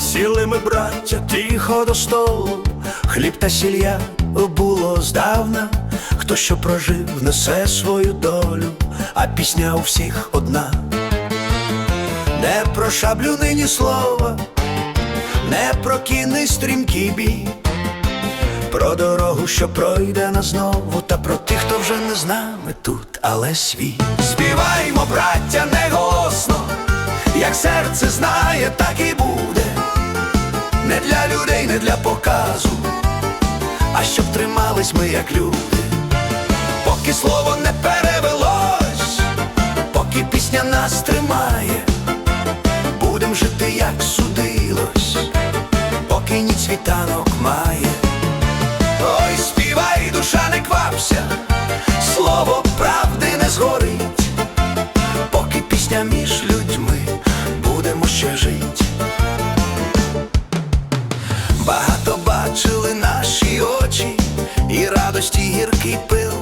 Сіли ми, браття, тихо до столу, хліб та сілля було здавна, хто що прожив, несе свою долю, а пісня у всіх одна. Не про шаблю нині слова, не про кінний стрімкий бій, про дорогу, що пройде нас знову, та про тих, хто вже не з нами тут, але свій. Співаймо, браття, не голосно, як серце знає, так і буде. Не для людей, не для показу, а щоб тримались ми, як люди, поки слово не перевелось, поки пісня нас тримає, ще жить. Багато бачили наші очі і радості гіркий пил.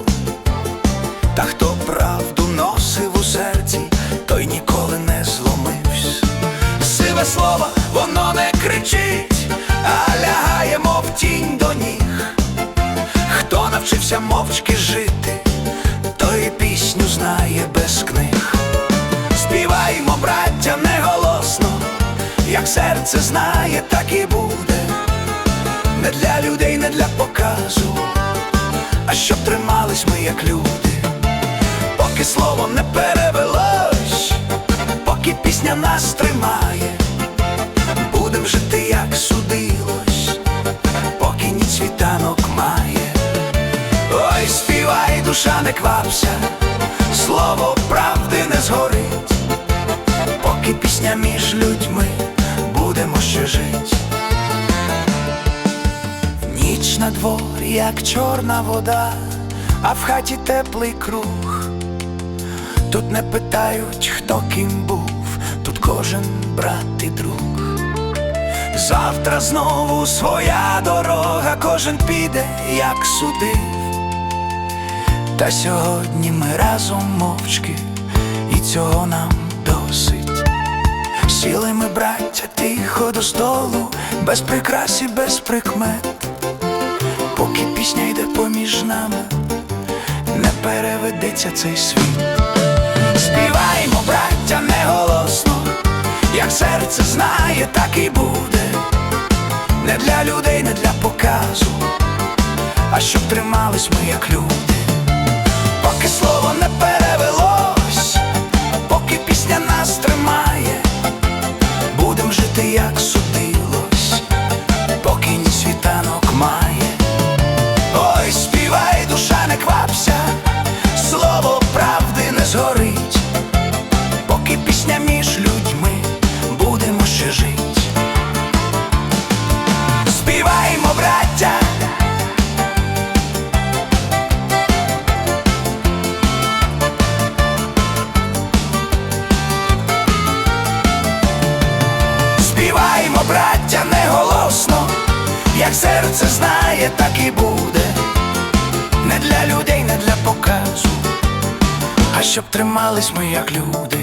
Та хто правду носив у серці, той ніколи не зломився. Сиве слово, воно не кричить, а лягає, мов тінь до ніг. Хто навчився мовчки жити, той пісню знає без книг. Не голосно, як серце знає, так і буде. Не для людей, не для показу, а щоб тримались ми, як люди, поки слово не перевелось, поки пісня нас тримає, будем жити, як судилось, поки ніч світанок має. Ой, співай, душа, не квапся, слово правди не згорить, Ніч на дворі, як чорна вода, а в хаті теплий круг. Тут не питають, хто ким був, тут кожен брат і друг. Завтра знову своя дорога, кожен піде, як судив. Та сьогодні ми разом мовчки, і цього нам досить. Сіли ми, браття, тихо до столу, без прикрас і без прикмет. Поміж нами, не переведеться цей світ. Співаймо, браття, не голосно, як серце знає, так і буде. Не для людей, не для показу, а щоб тримались ми, як люди. Поки слово не перевелось, серце знає, так і буде. Не для людей, не для показу, а щоб тримались ми, як люди.